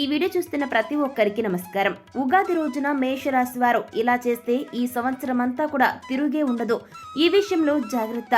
ఈ వీడియో చూస్తున్న ప్రతి ఒక్కరికి నమస్కారం. ఉగాది రోజున మేషరాశి వారు ఇలా చేస్తే ఈ సంవత్సరం అంతా కూడా తిరుగే ఉండదు. ఈ విషయంలో జాగ్రత్త.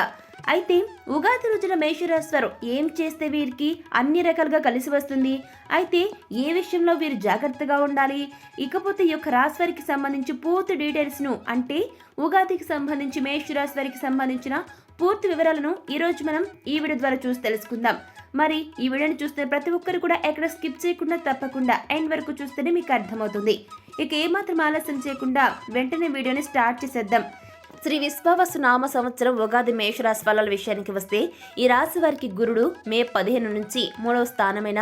అయితే ఉగాది రోజున మేషరాశి వారు ఏం చేస్తే వీరికి అన్ని రకాలుగా కలిసి వస్తుంది? అయితే ఏ విషయంలో వీరు జాగ్రత్తగా ఉండాలి? ఇకపోతే ఈ యొక్క రాశి వారికి సంబంధించి పూర్తి డీటెయిల్స్ను అంటే ఉగాదికి సంబంధించి మేషరాశి వారికి సంబంధించిన పూర్తి వివరాలను ఈ రోజు మనం ఈ వీడియో ద్వారా చూసి తెలుసుకుందాం. మరి ఈ వీడియోని చూస్తే ప్రతి ఒక్కరు కూడా ఎక్కడ స్కిప్ చేయకుండా తప్పకుండా ఎండ్ వరకు చూస్తేనే మీకు అర్థమవుతుంది. ఇక ఏమాత్రం ఆలస్యం చేయకుండా వెంటనే వీడియోని స్టార్ట్ చేసేద్దాం. శ్రీ విశ్వావసు నామ సంవత్సరం ఉగాది మేషరాశి ఫలాల విషయానికి వస్తే ఈ రాశి వారికి గురుడు మే పదిహేను నుంచి మూడవ స్థానమైన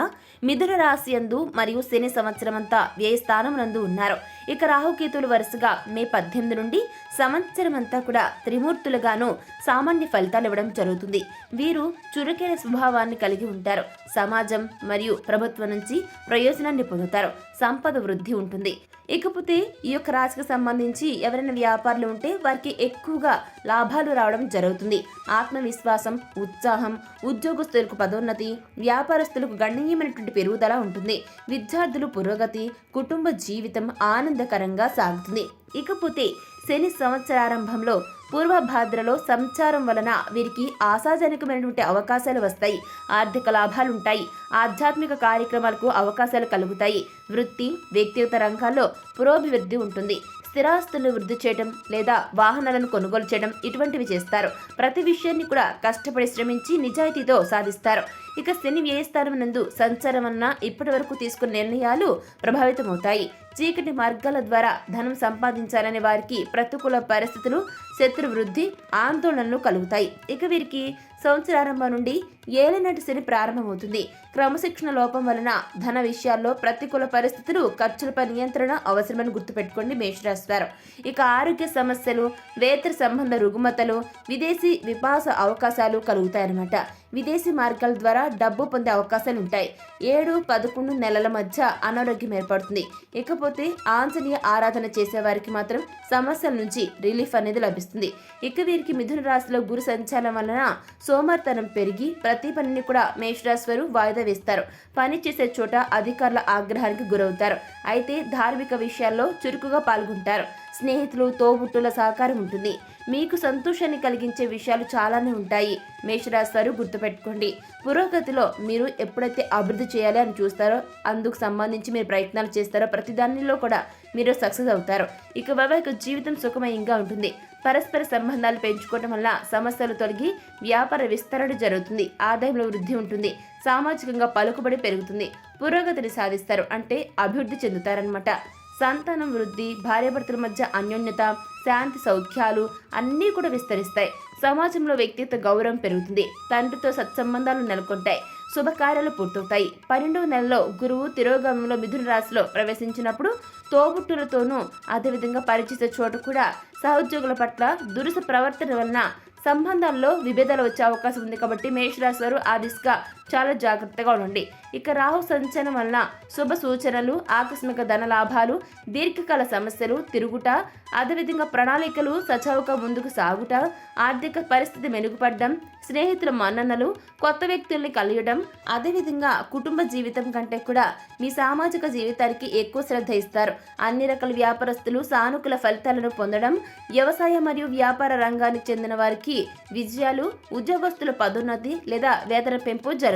మిథున రాశి యందు మరియు శని సంవత్సరం అంతా వ్యయ స్థానం నందు ఉన్నారు. ఇక రాహుకేతులు వరుసగా మే పద్దెనిమిది నుండి సంవత్సరం అంతా కూడా త్రిమూర్తులుగాను సామాన్య ఫలితాలు ఇవ్వడం జరుగుతుంది. వీరు చురుకైన స్వభావాన్ని కలిగి ఉంటారు. సమాజం మరియు ప్రభుత్వం నుంచి ప్రయోజనాన్ని పొందుతారు. సంపద వృద్ధి ఉంటుంది. ఇకపోతే ఈ యొక్క రాశికి సంబంధించి ఎవరైనా వ్యాపారులు ఉంటే వారికి ఎక్కువగా లాభాలు రావడం జరుగుతుంది. ఆత్మవిశ్వాసం ఉత్సాహం ఉద్యోగస్తులకు పదోన్నతి వ్యాపారస్తులకు గణనీయమైనటువంటి పెరుగుదల ఉంటుంది. విద్యార్థులు పురోగతి కుటుంబ జీవితం ఆనందకరంగా సాగుతుంది. ఇకపోతే శని సంవత్సరారంభంలో పూర్వభాద్రలో సంచారం వలన వీరికి ఆశాజనకమైనటువంటి అవకాశాలు వస్తాయి. ఆర్థిక లాభాలుంటాయి. ఆధ్యాత్మిక కార్యక్రమాలకు అవకాశాలు కలుగుతాయి. వృత్తి వ్యక్తిగత రంగాల్లో పురోభివృద్ధి ఉంటుంది. స్థిరాస్తులను వృద్ధి చేయడం లేదా వాహనాలను కొనుగోలు చేయడం ఇటువంటివి చేస్తారు. ప్రతి విషయాన్ని కూడా కష్టపడి శ్రమించి నిజాయితీతో సాధిస్తారు. ఇక శని వ్యయస్థానం నందు సంచారం ఇప్పటి వరకు తీసుకున్న నిర్ణయాలు ప్రభావితమవుతాయి. చీకటి మార్గాల ద్వారా ధనం సంపాదించాలనే వారికి ప్రతికూల పరిస్థితులు శత్రు వృద్ధి ఆందోళనలు కలుగుతాయి. ఇక వీరికి సంవత్సరారంభం నుండి ఏలినటి శని ప్రారంభమవుతుంది. క్రమశిక్షణ లోపం వలన ధన విషయాల్లో ప్రతికూల పరిస్థితులు ఖర్చులపై నియంత్రణ అవసరమని గుర్తుపెట్టుకోండి మేషరాశివారం ఇక ఆరోగ్య సమస్యలు వేతర సంబంధ రుగ్మతలు విదేశీ విపాస అవకాశాలు కలుగుతాయన్నమాట. విదేశీ మార్గాల ద్వారా డబ్బు పొందే అవకాశాలు ఉంటాయి. ఏడు పదకొండు నెలల మధ్య అనారోగ్యం ఏర్పడుతుంది. ఇకపోతే ఆంజనేయ ఆరాధన చేసే వారికి మాత్రం సమస్యల నుంచి రిలీఫ్ అనేది లభిస్తుంది. ఇక వీరికి మిథున రాశిలో గురు సంచారం వలన సోమర్తనం పెరిగి ప్రతి పనిని కూడా మేషరాశి వారు వాయిదా వేస్తారు. పని చేసే చోట అధికారుల ఆగ్రహానికి గురవుతారు. అయితే ధార్మిక విషయాల్లో చురుకుగా పాల్గొంటారు. స్నేహితులు తోబుట్టుల సహకారం ఉంటుంది. మీకు సంతోషాన్ని కలిగించే విషయాలు చాలానే ఉంటాయి. మేషరాశి వారు గుర్తుపెట్టుకోండి. పురోగతిలో మీరు ఎప్పుడైతే అభివృద్ధి చేయాలి అని చూస్తారో అందుకు సంబంధించి మీరు ప్రయత్నాలు చేస్తారో ప్రతి దానిలో కూడా మీరు సక్సెస్ అవుతారు. ఇక వైవాహిక జీవితం సుఖమయంగా ఉంటుంది. పరస్పర సంబంధాలు పెంచుకోవడం వల్ల సమస్యలు తొలగి వ్యాపార విస్తరణ జరుగుతుంది. ఆదాయంలో వృద్ధి ఉంటుంది. సామాజికంగా పలుకుబడి పెరుగుతుంది. పురోగతిని సాధిస్తారు. అంటే అభివృద్ధి చెందుతారనమాట సంతానం వృద్ధి భార్యాభర్తల మధ్య అన్యోన్యత శాంతి సౌఖ్యాలు అన్నీ కూడా విస్తరిస్తాయి. సమాజంలో వ్యక్తిత్వ గౌరవం పెరుగుతుంది. తండ్రితో సత్సంబంధాలు నెలకొంటాయి. శుభకార్యాలు పూర్తవుతాయి. పన్నెండవ నెలలో గురువు తిరోగమంలో మిథున రాశిలో ప్రవేశించినప్పుడు తోబుట్టులతోనూ అదేవిధంగా పరిచిత చోట కూడా సహోద్యోగుల పట్ల దురుస ప్రవర్తన వలన సంబంధాల్లో విభేదాలు వచ్చే అవకాశం ఉంది. కాబట్టి మేషరాశి వారు ఆ దిశగా చాలా జాగ్రత్తగా ఉండండి. ఇక రాహు సంచలనం వలన శుభ సూచనలు ఆకస్మిక ధన లాభాలు దీర్ఘకాల సమస్యలు తిరుగుట అదేవిధంగా ప్రణాళికలు సచౌక ముందుకు సాగుట ఆర్థిక పరిస్థితి మెరుగుపడడం స్నేహితుల మన్ననలు కొత్త వ్యక్తుల్ని కలియడం అదేవిధంగా కుటుంబ జీవితం కంటే కూడా మీ సామాజిక జీవితానికి ఎక్కువ శ్రద్ధ ఇస్తారు. అన్ని రకాల వ్యాపారస్తులు సానుకూల ఫలితాలను పొందడం వ్యవసాయ మరియు వ్యాపార రంగానికి చెందిన వారికి విజయాలు ఉద్యోగస్తుల పదోన్నతి లేదా వేతన పెంపు జరుగుతుంది.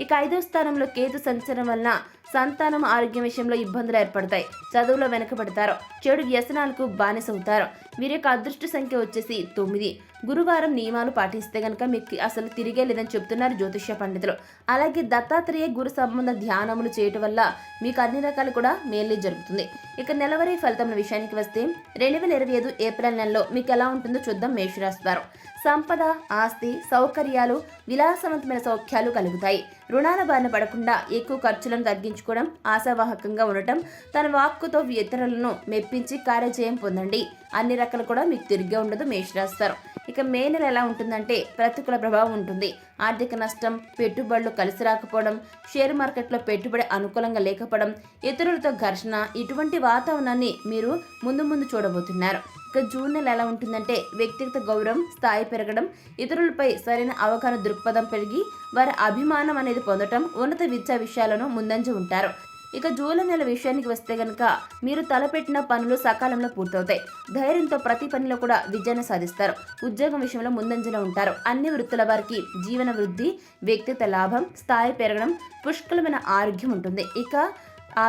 ఇక ఐదో స్థానంలో కేతు సంచలనం వలన సంతానం ఆరోగ్యం విషయంలో ఇబ్బందులు ఏర్పడతాయి. చదువులో వెనకబడతారు. చెడు వ్యసనాలకు బానిసవుతారు. వీరి యొక్క అదృష్ట సంఖ్య వచ్చేసి తొమ్మిది. గురువారం నియమాలు పాటిస్తే గనక మీకు అసలు తిరిగే లేదని చెప్తున్నారు జ్యోతిష్య పండితులు. అలాగే దత్తాత్రేయ గురు సంబంధ ధ్యానములు చేయటం వల్ల మీకు అన్ని రకాలు కూడా మేలే జరుగుతుంది. ఇక నెలవారీ ఫలితం విషయానికి వస్తే రెండు వేల ఇరవై ఐదు ఏప్రిల్ నెలలో మీకు ఎలా ఉంటుందో చూద్దాం మేషరాశి వారు. సంపద ఆస్తి సౌకర్యాలు విలాసవంతమైన సౌఖ్యాలు కలుగుతాయి. రుణాల బారిన పడకుండా ఎక్కువ ఖర్చులను తగ్గించుకోవడం ఆశావాహకంగా ఉండటం తన వాక్కుతో ఇతరులను మెప్పించి కార్యజయం పొందండి. అన్ని రకాలు కూడా మీకు తిరిగే ఉండదు మేషరాస్తారు ఇక మే నెల ఎలా ఉంటుందంటే ప్రతికూల ప్రభావం ఉంటుంది. ఆర్థిక నష్టం పెట్టుబడులు కలిసి రాకపోవడం షేర్ మార్కెట్లో పెట్టుబడి అనుకూలంగా లేకపోవడం ఇతరులతో ఘర్షణ ఇటువంటి వాతావరణాన్ని మీరు ముందు ముందు చూడబోతున్నారు. ఇక జూన్ నెల ఎలా ఉంటుందంటే వ్యక్తిగత గౌరవం స్థాయి పెరగడం ఇతరులపై సరైన అవగాహన దృక్పథం పెరిగి వారి అభిమానం అనేది పొందటం ఉన్నత విద్యా విషయాలను ముందంజ ఉంటారు. ఇక జూలై నెల విషయానికి వస్తే గనక మీరు తలపెట్టిన పనులు సకాలంలో పూర్తవుతాయి. ధైర్యంతో ప్రతి పనిలో కూడా విజయాన్ని సాధిస్తారు. ఉద్యోగం విషయంలో ముందంజలో ఉంటారు. అన్ని వృత్తుల వారికి జీవన వృద్ధి వ్యక్తిగత లాభం స్థాయి పెరగడం పుష్కలమైన ఆరోగ్యం ఉంటుంది. ఇక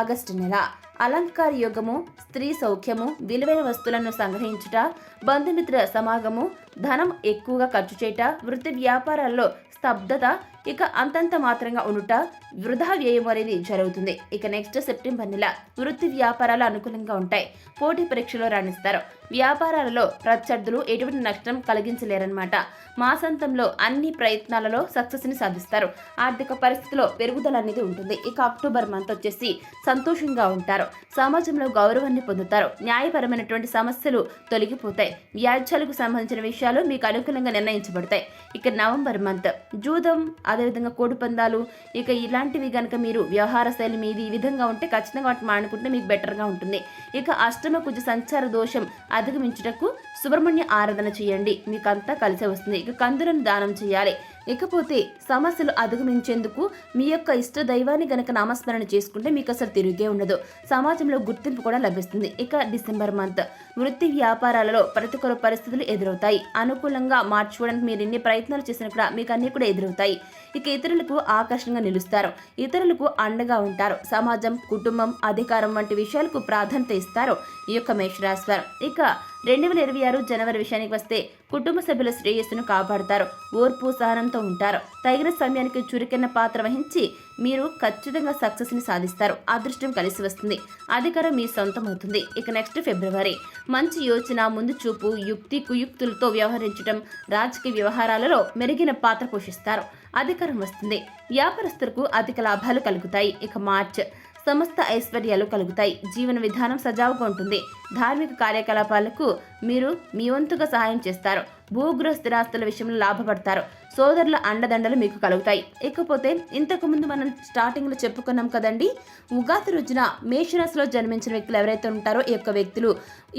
ఆగస్టు నెల. అలంకార యోగము స్త్రీ సౌఖ్యము విలువైన వస్తువులను సంగ్రహించుట బంధుమిత్ర సమాగము ధనం ఎక్కువగా ఖర్చు చేయట వృత్తి వ్యాపారాల్లో స్తబ్దత ఇక అంతంత మాత్రంగా ఉండుట వృధా వ్యయం అనేది జరుగుతుంది. ఇక నెక్స్ట్ సెప్టెంబర్ నెల వృత్తి వ్యాపారాలు అనుకూలంగా ఉంటాయి. పోటీ పరీక్షలో రాణిస్తారు. వ్యాపారాలలో ప్రత్యర్థులు ఎటువంటి నష్టం కలిగించలేరన్నమాట. మాసాంతంలో అన్ని ప్రయత్నాలలో సక్సెస్ని సాధిస్తారు. ఆర్థిక పరిస్థితిలో పెరుగుదల అనేది ఉంటుంది. ఇక అక్టోబర్ మంత్ వచ్చేసి సంతోషంగా ఉంటారు. సమాజంలో గౌరవాన్ని పొందుతారు. న్యాయపరమైనటువంటి సమస్యలు తొలగిపోతాయి. వ్యాజ్యాలకు సంబంధించిన విషయాలు మీకు అనుకూలంగా నిర్ణయించబడతాయి. ఇక నవంబర్ మంత్ జూదం అదేవిధంగా కోడి పందాలు ఇక ఇలాంటివి కనుక మీరు వ్యవహార శైలి మీది ఈ విధంగా ఉంటే ఖచ్చితంగా వాటిని మానుకుంటే మీకు బెటర్గా ఉంటుంది. ఇక అష్టమ కుజ సంచార దోషం అధిగమించుటకు సుబ్రహ్మణ్య ఆరాధన చేయండి. మీకు అంతా కలిసి వస్తుంది. ఇక కందులను దానం చేయాలి. ఇకపోతే సమస్యలు అధిగమించేందుకు మీ యొక్క ఇష్ట దైవాన్ని గనక నామస్మరణ చేసుకుంటే మీకు అసలు తిరిగే ఉండదు. సమాజంలో గుర్తింపు కూడా లభిస్తుంది. ఇక డిసెంబర్ మంత్. వృత్తి వ్యాపారాలలో ప్రతికూల పరిస్థితులు ఎదురవుతాయి. అనుకూలంగా మార్చుకోవడానికి మీరు ఎన్ని ప్రయత్నాలు చేసినా కూడా మీకు అన్ని కూడా ఎదురవుతాయి. ఇక ఇతరులకు ఆకర్షణగా నిలుస్తారు. ఇతరులకు అండగా ఉంటారు. సమాజం కుటుంబం అధికారం వంటి విషయాలకు ప్రాధాన్యత ఇస్తారు. ఈ యొక్క మేషరాశి ఇక రెండు వేల ఇరవై ఆరు జనవరి విషయానికి వస్తే కుటుంబ సభ్యుల శ్రేయస్సును కాపాడుతారు. ఓర్పు సహనంతో ఉంటారు. తగిన సమయానికి చురుకైన పాత్ర వహించి మీరు ఖచ్చితంగా సక్సెస్ని సాధిస్తారు. అదృష్టం కలిసి వస్తుంది. అధికారం మీ సొంతం అవుతుంది ఇక నెక్స్ట్ ఫిబ్రవరి. మంచి యోచన ముందు చూపు యుక్తి కుయుక్తులతో వ్యవహరించడం రాజకీయ వ్యవహారాలలో మెరుగిన పాత్ర పోషిస్తారు. అధికారం వస్తుంది. వ్యాపారస్తులకు అధిక లాభాలు కలుగుతాయి. ఇక మార్చ్. సమస్త ఐశ్వర్యాలు కలుగుతాయి. జీవన విధానం సజావుగా ఉంటుంది. ధార్మిక కార్యకలాపాలకు మీరు మీ వంతుగా సహాయం చేస్తారు. భూగృహ స్థిరాస్తుల విషయంలో లాభపడతారు. సోదరుల అండదండలు మీకు కలుగుతాయి. ఇకపోతే ఇంతకుముందు మనం స్టార్టింగ్లో చెప్పుకున్నాం కదండి ఉగాది రోజున మేషరాశిలో జన్మించిన వ్యక్తులు ఎవరైతే ఉంటారో ఈ యొక్క వ్యక్తులు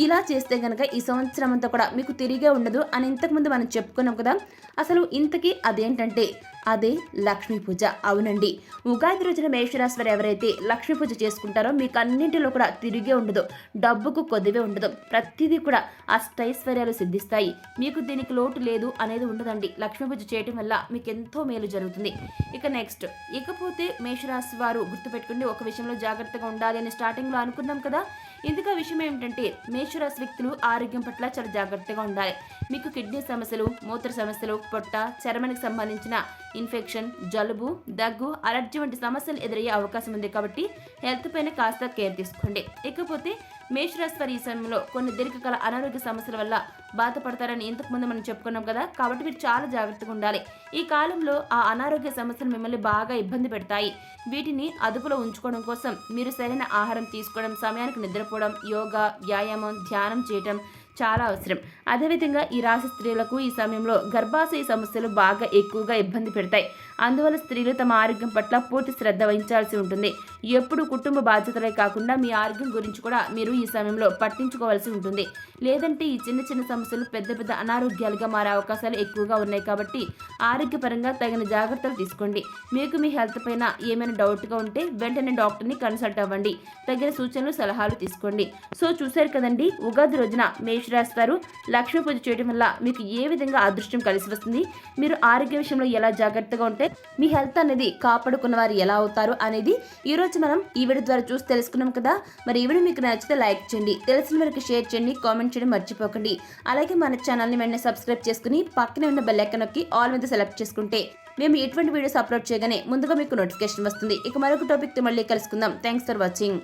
ఇలా చేస్తే కనుక ఈ సంవత్సరం అంతా కూడా మీకు తిరిగే ఉండదు అని ఇంతకుముందు మనం చెప్పుకున్నాం కదా. అసలు ఇంతకీ అదేంటంటే అదే లక్ష్మీ పూజ. అవునండి. ఉగాది రోజున మేషరాశి వారు ఎవరైతే లక్ష్మీ పూజ చేసుకుంటారో మీకు అన్నింటిలో కూడా తిరిగే ఉండదు. డబ్బుకు కొద్దివే ఉండదు. ప్రతిదీ కూడా అష్టైశ్వర్యాలు సిద్ధిస్తాయి. మీకు దీనికి లోటు లేదు అనేది ఉండదండి. లక్ష్మీ పూజ చేయటం వల్ల మీకు ఎంతో మేలు జరుగుతుంది. ఇక నెక్స్ట్. ఇకపోతే మేషరాశి వారు గుర్తుపెట్టుకుంటే ఒక విషయంలో జాగ్రత్తగా ఉండాలి అని స్టార్టింగ్లో అనుకున్నాం కదా. ఇందుకు విషయం ఏమిటంటే మేషరాశి వ్యక్తులు ఆరోగ్యం పట్ల చాలా జాగ్రత్తగా ఉండాలి. మీకు కిడ్నీ సమస్యలు మూత్ర సమస్యలు పొట్ట చర్మానికి సంబంధించిన ఇన్ఫెక్షన్ జలుబు దగ్గు అలర్జీ వంటి సమస్యలు ఎదురయ్యే అవకాశం ఉంది కాబట్టి హెల్త్ పైన కాస్త కేర్ తీసుకోండి. ఇకపోతే మేషరాశి వారి ఈ సమయంలో కొన్ని దీర్ఘకాల అనారోగ్య సమస్యల వల్ల బాధపడతారని ఇంతకు ముందు మనం చెప్పుకున్నాం కదా కాబట్టి మీరు చాలా జాగ్రత్తగా ఉండాలి. ఈ కాలంలో ఆ అనారోగ్య సమస్యలు మిమ్మల్ని బాగా ఇబ్బంది పెడతాయి. వీటిని అదుపులో ఉంచుకోవడం కోసం మీరు సరైన ఆహారం తీసుకోవడం సమయానికి నిద్రపోవడం యోగా వ్యాయామం ధ్యానం చేయటం చాలా అవసరం. అదేవిధంగా ఈ రాశి స్త్రీలకు ఈ సమయంలో గర్భాశయ సమస్యలు బాగా ఎక్కువగా ఇబ్బంది పెడతాయి. అందువల్ల స్త్రీలు తమ ఆరోగ్యం పట్ల పూర్తి శ్రద్ధ వహించాల్సి ఉంటుంది. ఎప్పుడు కుటుంబ బాధ్యతలే కాకుండా మీ ఆరోగ్యం గురించి కూడా మీరు ఈ సమయంలో పట్టించుకోవాల్సి ఉంటుంది. లేదంటే ఈ చిన్న చిన్న సమస్యలు పెద్ద పెద్ద అనారోగ్యాలుగా మారే అవకాశాలు ఎక్కువగా ఉన్నాయి కాబట్టి ఆరోగ్యపరంగా తగిన జాగ్రత్తలు తీసుకోండి. మీకు మీ హెల్త్ పైన ఏమైనా డౌట్గా ఉంటే వెంటనే డాక్టర్ని కన్సల్ట్ అవ్వండి. తగిన సూచనలు సలహాలు తీసుకోండి. సో చూశారు కదండి ఉగాది రోజున మేషరాశి వారు లక్ష్మీ పూజ చేయడం వల్ల మీకు ఏ విధంగా అదృష్టం కలిసి వస్తుంది? మీరు ఆరోగ్య విషయంలో ఎలా జాగ్రత్తగా ఉంటే మీ హెల్త్ అనేది కాపాడుకున్న వారు ఎలా అవుతారు అనేది ఈ రోజు మనం ఈ వీడియో ద్వారా చూసి తెలుసుకున్నాం కదా. మరి ఈ వీడియో మీకు నచ్చితే లైక్ చేయండి తెలిసిన వరకు షేర్ చేయండి కామెంట్ చేయడం మర్చిపోకండి. అలాగే మన ఛానల్ని వెంటనే సబ్స్క్రైబ్ చేసుకుని పక్కనే ఉన్న బెల్ ఐకన్ నొక్కి ఆల్ మీద సెలెక్ట్ చేసుకుంటే మేము ఎటువంటి వీడియోస్ అప్లోడ్ చేయగానే ముందుగా మీకు నోటిఫికేషన్ వస్తుంది. ఇక మరొక టాపిక్తో మళ్ళీ కలుసుకుందాం. Thanks for watching.